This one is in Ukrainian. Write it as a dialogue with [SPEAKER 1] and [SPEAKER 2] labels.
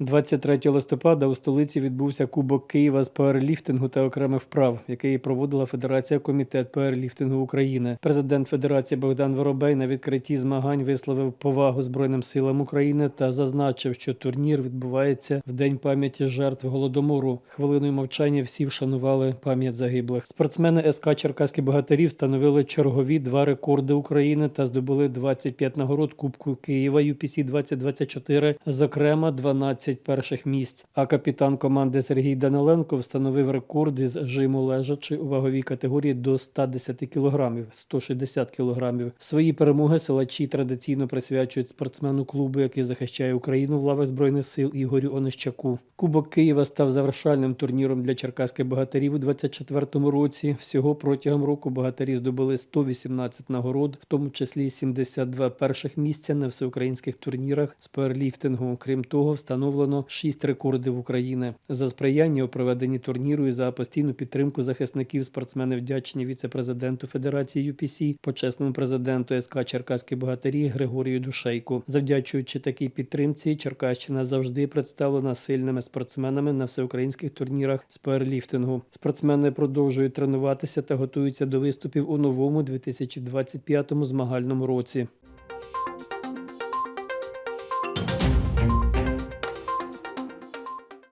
[SPEAKER 1] 23 листопада у столиці відбувся Кубок Києва з пауерліфтингу та окремих вправ, який проводила Федерація Комітет пауерліфтингу України. Президент Федерації Богдан Воробей на відкритті змагань висловив повагу Збройним силам України та зазначив, що турнір відбувається в день пам'яті жертв голодомору. Хвилиною мовчання всі вшанували пам'ять загиблих. Спортсмени СК Черкаські богатирі встановили чергові два рекорди України та здобули 25 нагород Кубку Києва UPC 2024, зокрема 12 перших місць. А капітан команди Сергій Даниленко встановив рекорд із жиму лежачи у ваговій категорії до 110 кілограмів, 160 кілограмів. Свої перемоги силачі традиційно присвячують спортсмену клубу, який захищає Україну в лавах збройних сил Ігорю Онищаку. Кубок Києва став завершальним турніром для черкаських богатирів у 24-му році. Всього протягом року богатирі здобули 118 нагород, в тому числі 72 перших місця на всеукраїнських турнірах з пауерліфтингу. Крім того, встановлено 6 рекордів України. За сприяння у проведенні турніру і за постійну підтримку захисників спортсмени вдячні віце-президенту Федерації UPC, почесному президенту СК Черкаські богатирі Григорію Душейку. Завдячуючи такій підтримці, Черкащина завжди представлена сильними спортсменами на всеукраїнських турнірах з пауерліфтингу. Спортсмени продовжують тренуватися та готуються до виступів у новому 2025 змагальному році.